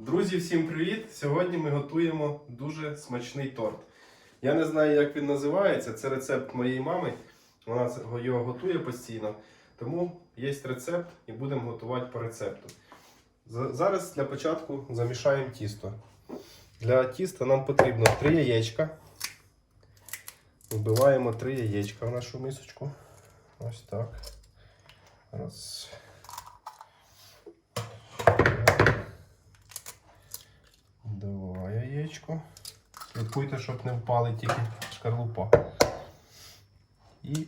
Друзі, всім привіт! Сьогодні ми готуємо дуже смачний торт. Я не знаю, як він називається. Це рецепт моєї мами. Вона його готує постійно. Тому є рецепт і будемо готувати по рецепту. Зараз для початку замішаємо тісто. Для тіста нам потрібно 3 яєчка. Вбиваємо 3 яєчка в нашу мисочку. Ось так. Раз. Два яєчко. Слідкуйте, щоб не впали тільки шкарлупа. І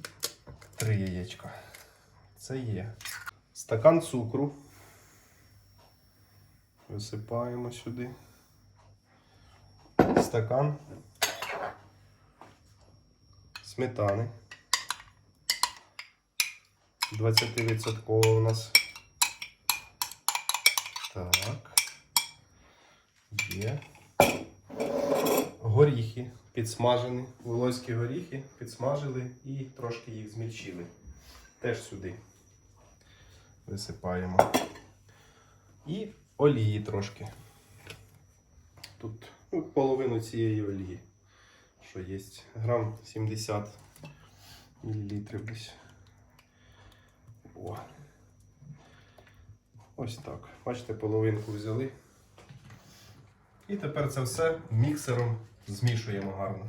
три яєчка. Це є. Стакан цукру. Висипаємо сюди. Стакан сметани. 20% у нас. Так. Є. Горіхи підсмажені, волоські горіхи підсмажили і трошки їх змільчили. Теж сюди висипаємо. І олії трошки. Тут ну, половину цієї олії, що є. Грам 70 мл десь. О. Ось так. Бачите, половинку взяли. І тепер це все міксером змішуємо гарно.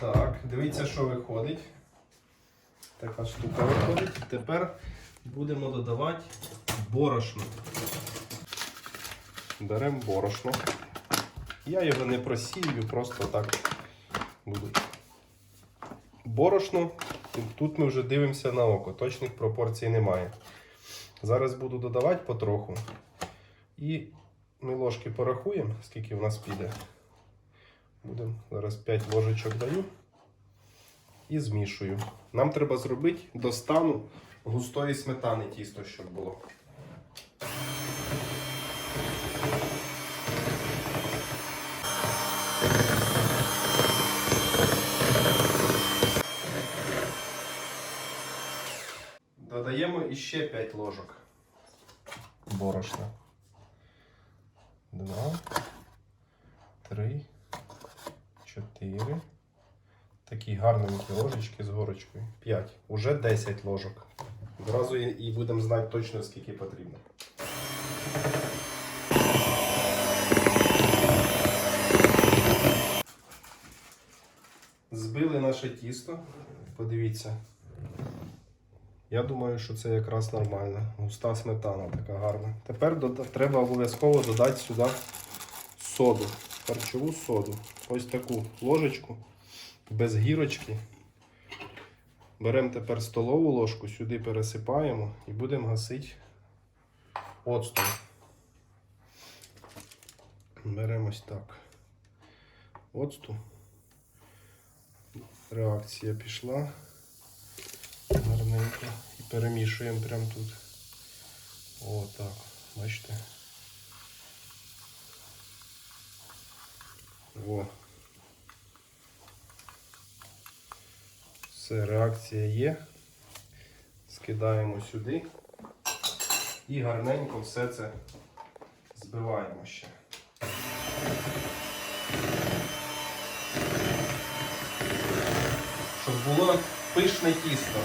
Так, дивіться, що виходить. Така штука виходить. Тепер будемо додавати борошно. Беремо борошно. Я його не просію, просто так буду. Борошно. Тут ми вже дивимося на око, точних пропорцій немає. Зараз буду додавати потроху. І ми ложки порахуємо, скільки в нас піде. Будемо зараз 5 ложечок даю і змішую. Нам треба зробити до стану густої сметани тісто, щоб було. Додаємо іще 5 ложок борошна. Два, три, чотири. Такі гарненькі ложечки з горочкою. 5. Уже 10 ложок. Одразу і будемо знати точно, скільки потрібно. Збили наше тісто. Подивіться. Я думаю, що це якраз нормально. Густа сметана така гарна. Тепер треба обов'язково додати сюди соду. Харчову соду. Ось таку ложечку без гірочки. Беремо тепер столову ложку, сюди пересипаємо і будемо гасити оцтом. Беремо ось так. Оцту. Реакція пішла. Гарненько. І перемішуємо прямо тут. О, так. Бачите? О. Все, реакція є. Скидаємо сюди і гарненько все це збиваємо ще. Щоб було пишне тісто.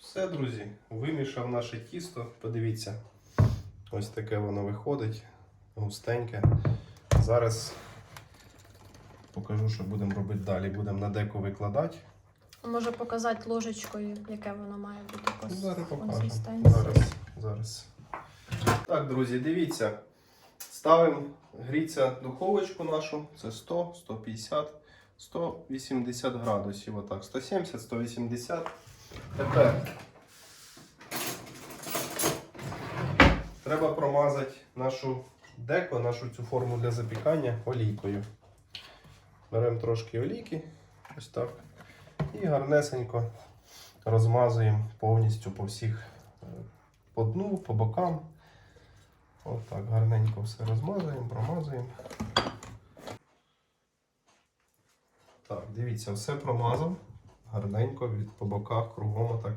Все, друзі, вимішав наше тісто. Подивіться, ось таке воно виходить, густеньке. Зараз покажу, що будемо робити далі. Будемо на деко викладати. Може показати ложечкою, яке воно має бути. Зараз. Зараз, зараз. Так, друзі, дивіться. Ставимо гріться духовочку нашу. Це 100, 150, 180 градусів. Отак. 170, 180. Тепер треба промазати нашу деко, нашу цю форму для запікання олійкою. Беремо трошки олійки. Ось так. І гарнесенько розмазуємо повністю по всіх е, по дну, по бокам. Отак, гарненько все розмазуємо, промазуємо. Так, дивіться, все промазав. Гарненько від по боках, кругом отак,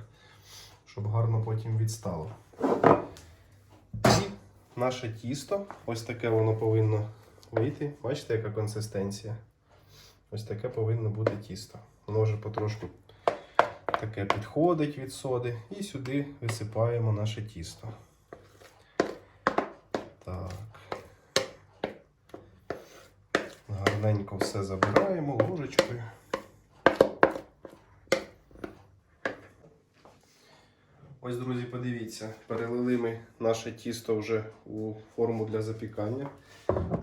щоб гарно потім відстало. І наше тісто, ось таке воно повинно вийти. Бачите, яка консистенція? Ось таке повинно бути тісто. Воно вже потрошку таке підходить від соди. І сюди висипаємо наше тісто. Так. Гарненько все забираємо ложечкою. Ось, друзі, подивіться, перелили ми наше тісто вже у форму для запікання.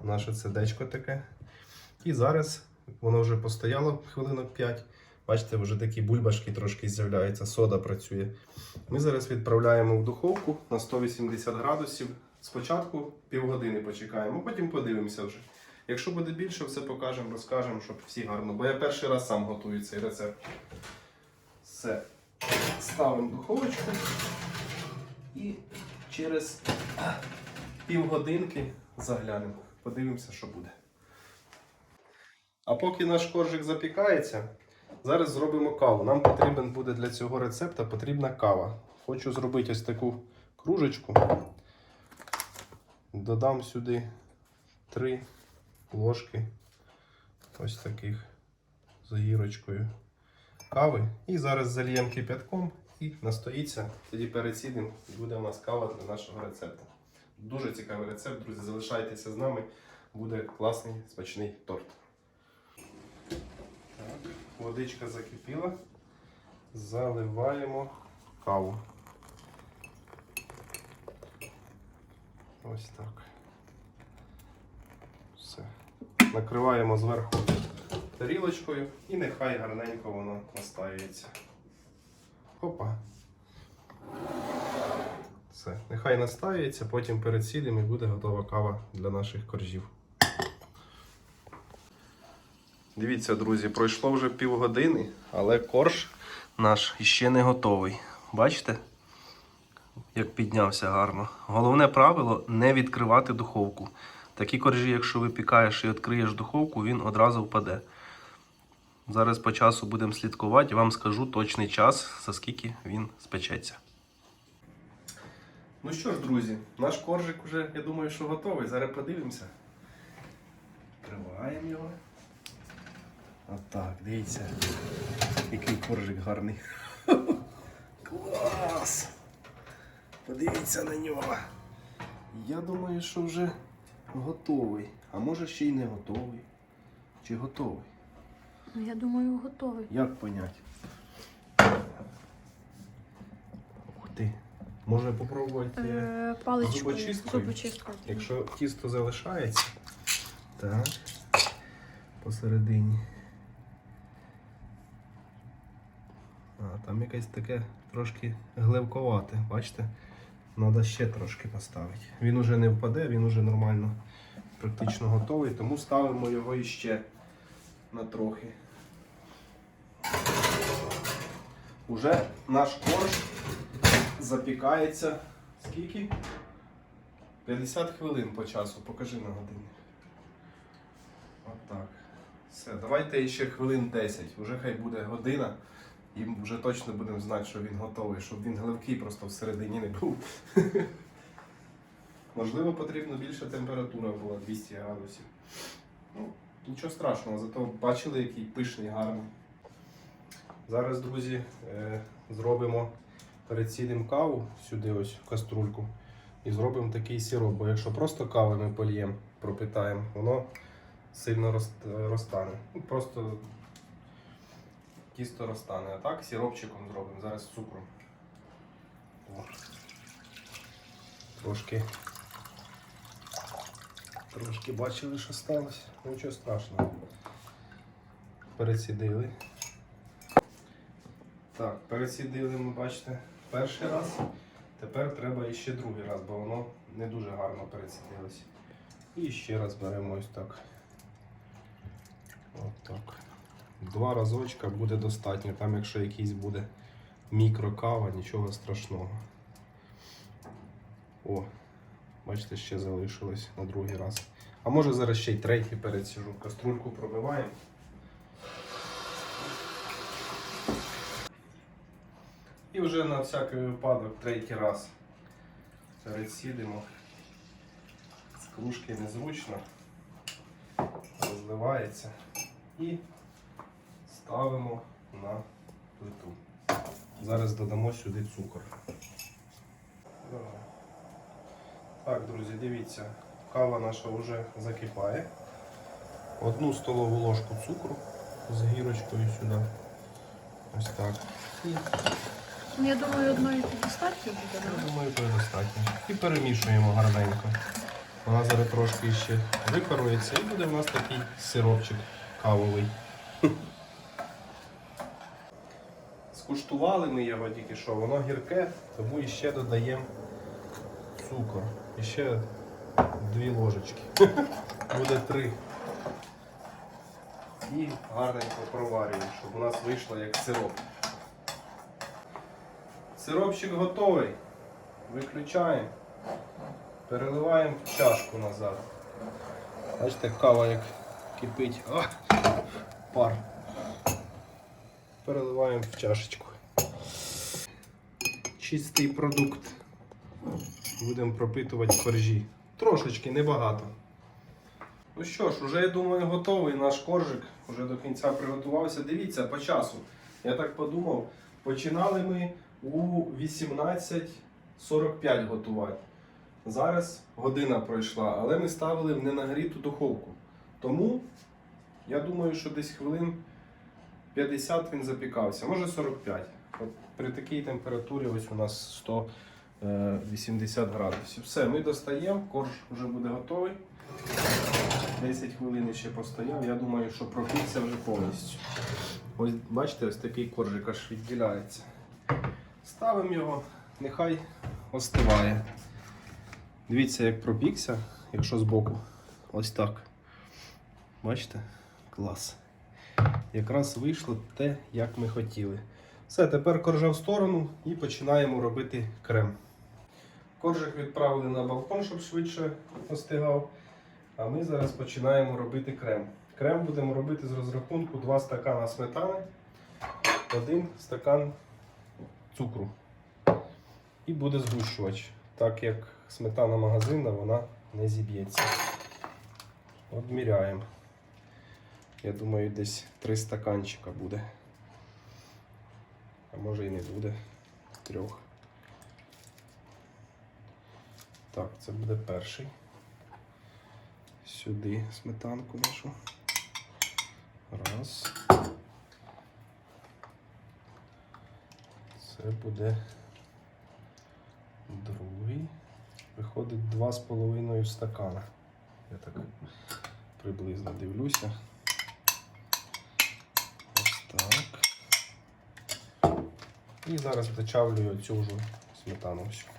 Наше цедечко таке. І зараз воно вже постояло хвилинок 5. Бачите, вже такі бульбашки трошки з'являються, сода працює. Ми зараз відправляємо в духовку на 180 градусів. Спочатку півгодини почекаємо, потім подивимося вже. Якщо буде більше, все покажемо, розкажемо, щоб всі гарно. Бо я перший раз сам готую цей рецепт. Все. Ставимо духовочку і через півгодинки заглянемо. Подивимося, що буде. А поки наш коржик запікається, зараз зробимо каву. Нам потрібен буде для цього рецепта потрібна кава. Хочу зробити ось таку кружечку. Додам сюди 3 ложки ось таких з гірочкою кави. І зараз зальємо кип'ятком і настоїться. Тоді перецідимо буде у нас кава для нашого рецепту. Дуже цікавий рецепт, друзі. Залишайтеся з нами. Буде класний смачний торт. Так, водичка закипіла. Заливаємо каву. Ось так. Все. Накриваємо зверху тарілочкою і нехай гарненько воно настаюється. Опа. Все, нехай настаюється, потім перецідимо і буде готова кава для наших коржів. Дивіться, друзі, пройшло вже півгодини, але корж наш іще не готовий. Бачите? Як піднявся гарно. Головне правило не відкривати духовку. Такі коржі, якщо випікаєш і відкриєш духовку, він одразу впаде. Зараз по часу будемо слідкувати, вам скажу точний час, за скільки він спечеться. Ну що ж, друзі, наш коржик вже, я думаю, що готовий. Зараз подивимося. Відкриваємо його. Отак, дивіться, який коржик гарний. Клас! Подивіться на нього. Я думаю, що вже готовий. А може ще й не готовий. Чи готовий? Ну, я думаю, готовий. Як понять? Ух ти. Може попробувати, Е, паличкою. Зубочисткою? Зубочисткою. якщо тісто залишається. Так. Посередині. А, там якесь таке трошки гливковате, бачите? Треба ще трошки поставити. Він уже не впаде, він уже нормально практично готовий, тому ставимо його іще на трохи. Уже наш корж запікається скільки? 50 хвилин по часу. Покажи на годинник. Отак. Все, давайте ще хвилин 10. Уже хай буде година. І вже точно будемо знати, що він готовий, щоб він гливкий просто всередині не був. Можливо, потрібно більша температура була 200 градусів. Ну, нічого страшного, зато бачили, який пишний, гарний. Зараз, друзі, е, зробимо перецідимо каву сюди, ось в каструльку, і зробимо такий сироп. Бо якщо просто кави ми польємо, пропитаємо, воно сильно розтане. Ну, просто тісто розтане. А так сиропчиком зробимо. Зараз. О. Трошки. Трошки бачили, що сталося. Нічого страшного. Перецідили. Так, пересідили ми, бачите, перший раз. Тепер треба іще другий раз, бо воно не дуже гарно пересідилось. І ще раз беремо ось так. От так. Два разочка буде достатньо. Там, якщо якийсь буде мікрокава, нічого страшного. О, бачите, ще залишилось на другий раз. А може зараз ще й третій передсіжу. Каструльку пробиваємо. І вже на всякий випадок третій раз пересідемо. З кружки незручно, розливається і ставимо на плиту. Зараз додамо сюди цукор. Так, друзі, дивіться, кава наша вже закипає. Одну столову ложку цукру з гірочкою сюди. Ось так. І я думаю, одної достатньо буде. я думаю, буде достатньо. І перемішуємо гарненько. Вона зараз трошки ще випарується і буде в нас такий сиропчик кавовий. Скуштували ми його тільки що, воно гірке, тому іще додаємо цукор. І ще дві ложечки. Буде три. І гарненько проварюємо, щоб у нас вийшло як сироп. Сиропчик готовий. Виключаємо. Переливаємо в чашку назад. Бачите, кава як кипить. А, пар. Переливаємо в чашечку. Чистий продукт. Будемо пропитувати коржі. Трошечки, небагато. Ну що ж, уже я думаю, готовий наш коржик. Уже до кінця приготувався. Дивіться по часу. Я так подумав, починали ми у 18.45 готувати. Зараз година пройшла, але ми ставили в ненагріту духовку. Тому я думаю, що десь хвилин 50 він запікався, може 45. От при такій температурі ось у нас 180 градусів. Все, ми достаємо, корж вже буде готовий. 10 хвилин ще постояв. Я думаю, що пропікся вже повністю. Ось бачите, ось такий коржик аж відділяється. Ставимо його, нехай остиває. Дивіться, як пропікся, якщо збоку. Ось так. Бачите? Клас. Якраз вийшло те, як ми хотіли. Все, тепер коржа в сторону і починаємо робити крем. Коржик відправили на балкон, щоб швидше остигав. А ми зараз починаємо робити крем. Крем будемо робити з розрахунку 2 стакана сметани, 1 стакан цукру. І буде згущувач, так як сметана магазинна, вона не зіб'ється. Одміряємо. Я думаю, десь 3 стаканчика буде. А може і не буде. Трьох. Так, це буде перший. Сюди сметанку нашу. Раз. Це буде другий. Виходить 2,5 стакана. Я так приблизно дивлюся. Так. І зараз дочавлюю цю ж сметану всю.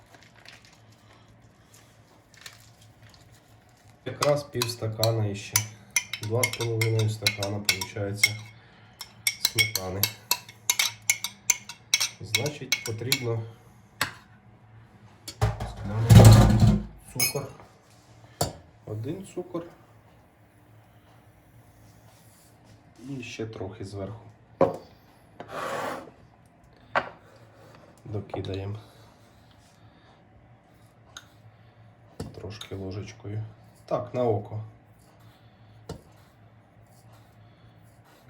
Якраз пів стакана іще. Два з половиною стакана виходить сметани. Значить потрібно цукор. Один цукор. І ще трохи зверху. Докидаємо. Трошки ложечкою. Так, на око.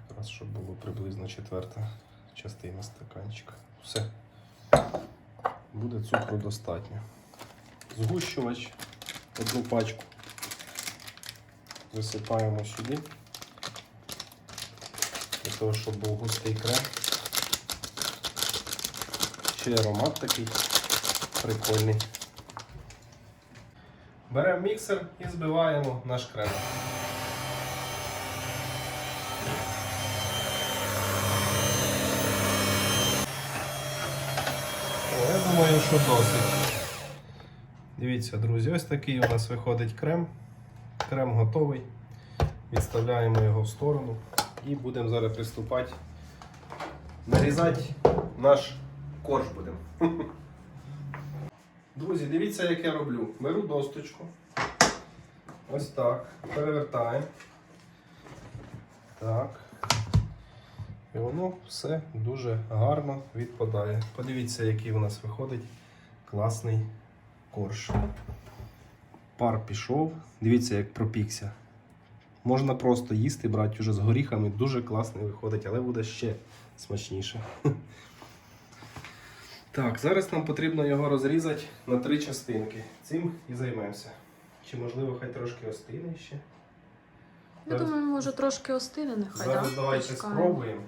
Якраз щоб було приблизно четверта частина стаканчика. Все. Буде цукру достатньо. Згущувач одну пачку висипаємо сюди. Для того, щоб був густий крем. Ще аромат такий прикольний. Беремо міксер і збиваємо наш крем. О, я думаю, що досить. Дивіться, друзі, ось такий у нас виходить крем. Крем готовий. Відставляємо його в сторону і будемо зараз приступати нарізати наш корж будемо. Друзі, дивіться, як я роблю. Беру досточку. Ось так. Перевертаємо. Так. І воно все дуже гарно відпадає. Подивіться, який у нас виходить класний корж. Пар пішов. Дивіться, як пропікся. Можна просто їсти, брати вже з горіхами. Дуже класний виходить, але буде ще смачніше. Так, зараз нам потрібно його розрізати на три частинки. Цим і займемося. Чи можливо хай трошки остине ще? Я думаю, може трошки остине, нехай. Зараз да? давайте Почекаємо. спробуємо.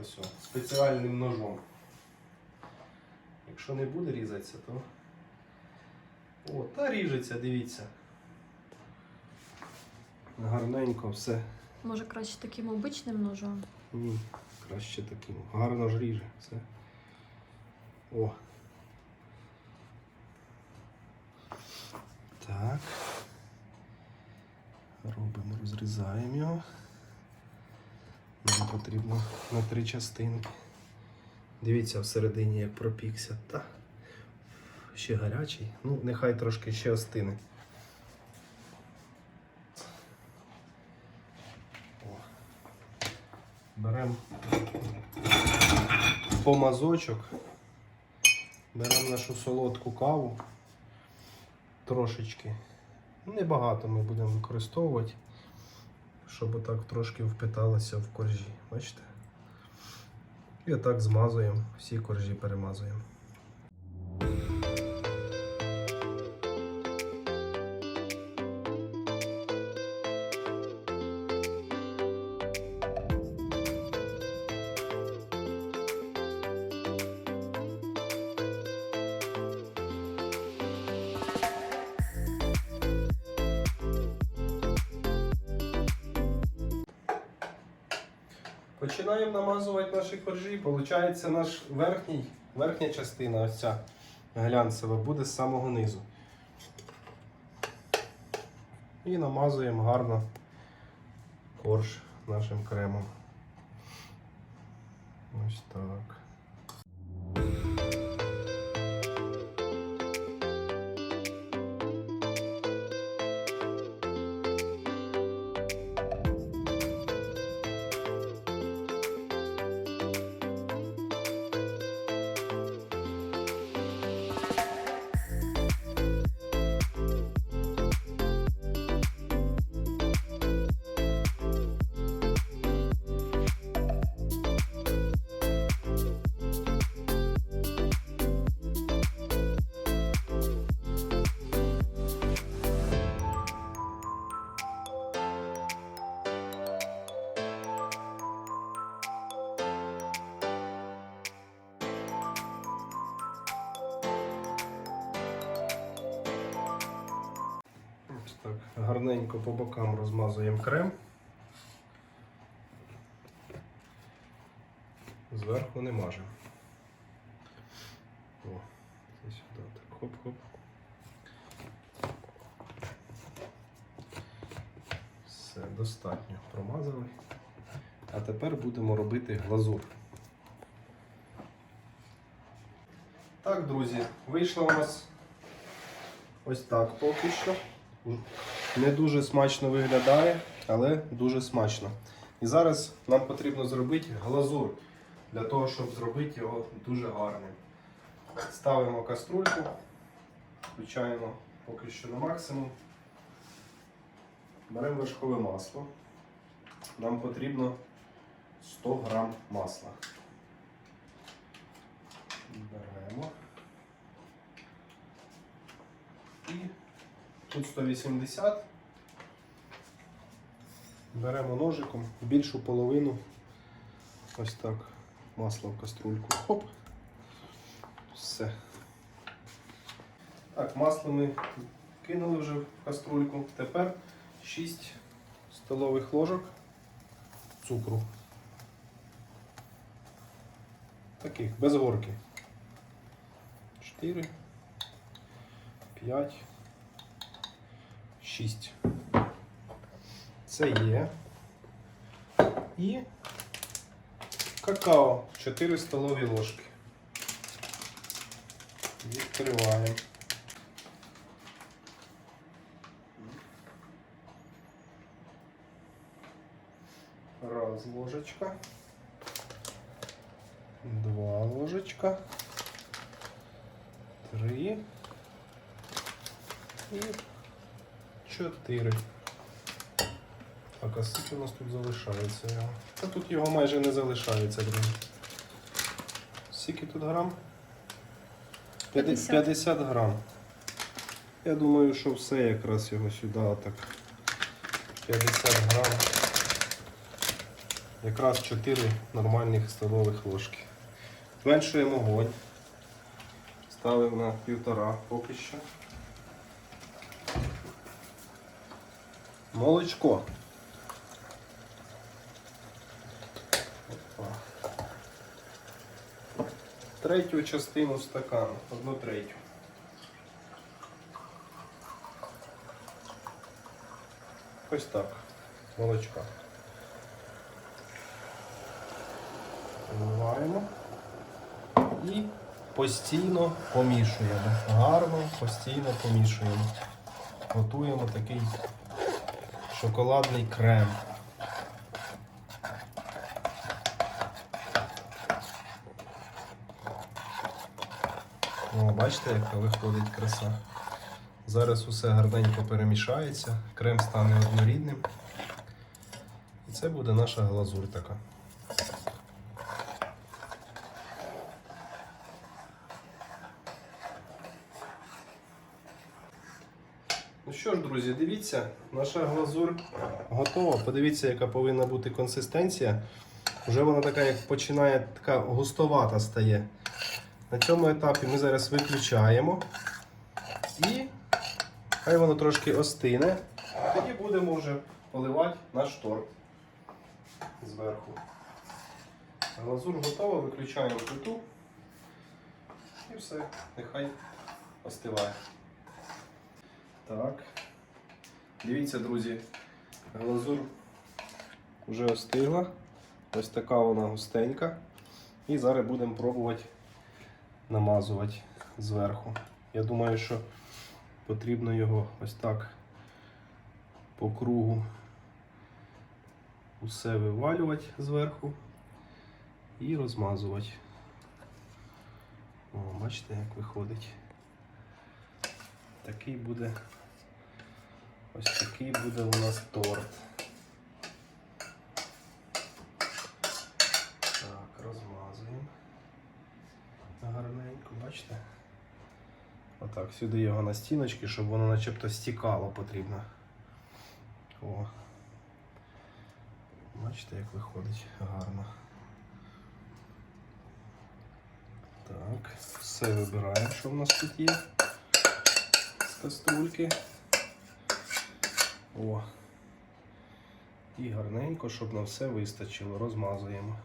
Ось о, спеціальним ножом. Якщо не буде різатися, то. О, та ріжеться, дивіться. Гарненько все. Може краще таким обичним ножом. Ні, краще таким. Гарно ж ріже. Все. О. Так. Робимо, розрізаємо його. Нам потрібно на три частинки. Дивіться всередині, як пропікся. Та. Ще гарячий. Ну, нехай трошки ще остине. Беремо помазочок, беремо нашу солодку каву трошечки. Небагато ми будемо використовувати, щоб отак трошки впиталося в коржі. Бачите? І отак змазуємо, всі коржі перемазуємо. Коржі. виходить, наш верхній, верхня частина, ось ця глянцева, буде з самого низу. І намазуємо гарно корж нашим кремом. Ось так. Гарненько по бокам розмазуємо крем. Зверху не мажемо. О, це сюди так. Хоп-хоп. Все, достатньо промазали. А тепер будемо робити глазур. Так, друзі, вийшло у нас ось так поки що. Не дуже смачно виглядає, але дуже смачно. І зараз нам потрібно зробити глазур для того, щоб зробити його дуже гарним. Ставимо каструльку, включаємо поки що на максимум. Беремо вершкове масло. Нам потрібно 100 грам масла. Беремо. І Тут 180. Беремо ножиком більшу половину. Ось так. Масло в каструльку. Хоп. Все. Так, масло ми кинули вже в каструльку. Тепер 6 столових ложок цукру. Таких, без горки. 4, 5. 6. Це є. І Какао 4 столові ложки. Відкриваємо. Раз ложечка. Два ложечка. Три. І чотири. Так, а скільки у нас тут залишається його? Та тут його майже не залишається, друзі. Скільки тут грам? 50. 50 грам. Я думаю, що все якраз його сюди так. 50 грам. Якраз 4 нормальних столових ложки. Зменшуємо вогонь. Ставимо на півтора поки що. Молочко. Третю частину стакану, одну третю. Ось так. Молочка. Вливаємо і постійно помішуємо. Гарно, постійно помішуємо. Готуємо такий шоколадний крем. О, бачите, яка виходить краса. Зараз усе гарненько перемішається, крем стане однорідним. І це буде наша глазурь така. Що ж, друзі, дивіться, наша глазур готова. Подивіться, яка повинна бути консистенція. Вже вона така, як починає така густовата стає. На цьому етапі ми зараз виключаємо і хай воно трошки остине. Тоді будемо вже поливати наш торт зверху. Глазур готова, виключаємо плиту і все, нехай остиває. Так. Дивіться, друзі, глазур вже остигла. Ось така вона густенька. І зараз будемо пробувати намазувати зверху. Я думаю, що потрібно його ось так по кругу усе вивалювати зверху і розмазувати. О, бачите, як виходить. Такий буде. Ось такий буде у нас торт. Так, розмазуємо. Гарненько, бачите? Отак, сюди його на стіночки, щоб воно начебто стікало потрібно. О. Бачите, як виходить гарно. Так, все вибираємо, що в нас тут є з каструльки. О. І гарненько, щоб на все вистачило. Розмазуємо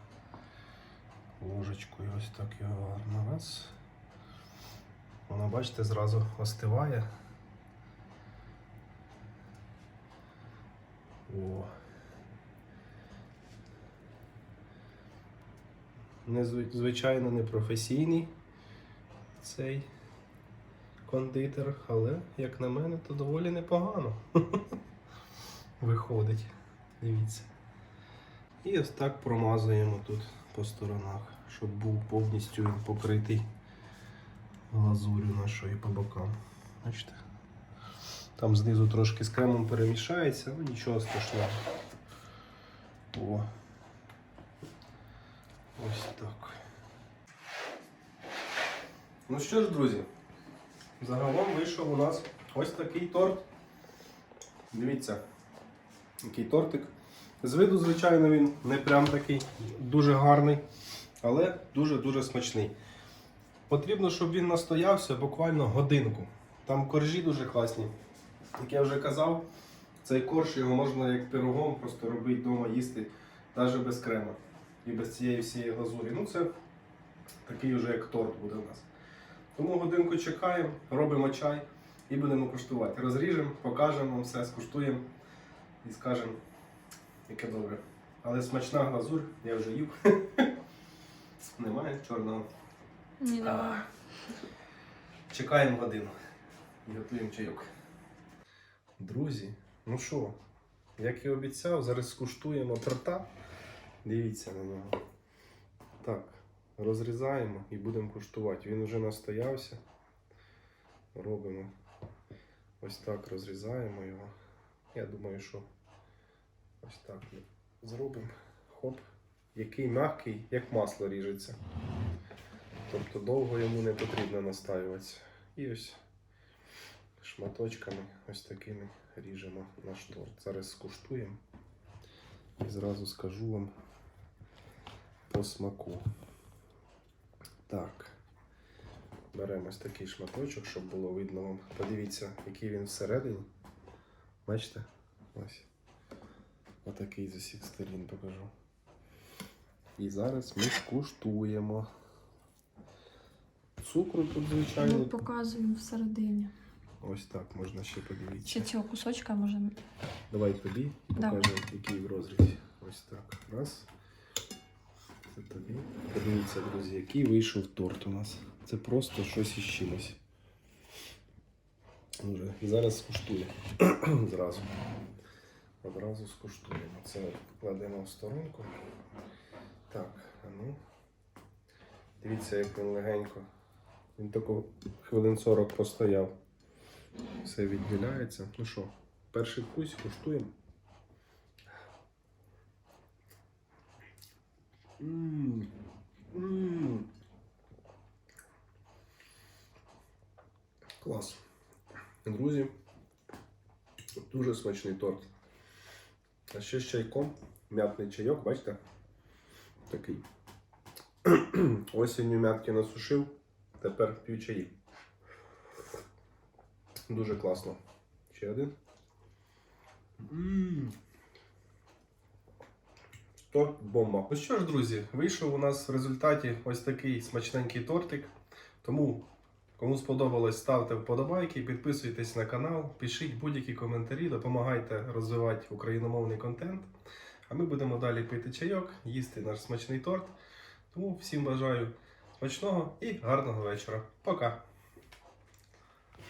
ложечкою. Ось так його гарно. Раз. Воно, бачите, зразу остиває. О. Звичайно, не професійний цей кондитер, але, як на мене, то доволі непогано виходить. Дивіться. І ось так промазуємо тут по сторонах, щоб був повністю він покритий глазурю нашої по бокам. Бачите? Там знизу трошки з кремом перемішається, ну нічого страшного. О. Ось так. Ну що ж, друзі, загалом вийшов у нас ось такий торт. Дивіться, який тортик. З виду, звичайно, він не прям такий дуже гарний, але дуже-дуже смачний. Потрібно, щоб він настоявся буквально годинку. Там коржі дуже класні. Як я вже казав, цей корж його можна як пирогом просто робити вдома їсти, навіть без крема і без цієї всієї глазурі. Ну це такий вже як торт буде у нас. Тому годинку чекаємо, робимо чай і будемо куштувати. Розріжемо, покажемо вам все, скуштуємо і скажемо, яке добре. Але смачна глазур, я вже їв. Немає чорного. Ні, немає. Чекаємо годину. І готуємо чайок. Друзі, ну що, як і обіцяв, зараз скуштуємо торта. Дивіться на нього. Так, розрізаємо і будемо куштувати. Він вже настоявся. Робимо ось так, розрізаємо його. Я думаю, що ось так зробимо. Хоп. Який м'який, як масло ріжеться. Тобто довго йому не потрібно настаюватися. І ось шматочками ось такими ріжемо наш торт. Зараз скуштуємо і зразу скажу вам по смаку. Так. Беремо ось такий шматочок, щоб було видно вам. Подивіться, який він всередині. Бачите? Ось. Отакий з усіх сторін покажу. І зараз ми скуштуємо. Цукру тут, звичайно. Ми показуємо всередині. Ось так можна ще подивитися. Ще цього кусочка може. Давай тобі покажемо, який в розрізі. Ось так. Раз. Це тобі. Подивіться, друзі, який вийшов торт у нас. Це просто щось із чимось. Уже. І зараз скуштуємо. Зразу. Одразу скуштуємо. Це кладемо в сторонку. Так, а ну. Дивіться, як він легенько. Він тако хвилин 40 постояв. Все відділяється. Ну що, перший вкус куштуємо. М, м. Клас. Друзі, дуже смачний торт. А ще з чайком. М'ятний чайок, бачите? Такий. Осінню м'ятки насушив, тепер п'ю чаї. Дуже класно. Ще один. Торт бомба. Ну що ж, друзі, вийшов у нас в результаті ось такий смачненький тортик. Тому, кому сподобалось, ставте вподобайки, підписуйтесь на канал, пишіть будь-які коментарі, допомагайте розвивати україномовний контент. А ми будемо далі пити чайок, їсти наш смачний торт. Тому всім бажаю смачного і гарного вечора. Пока!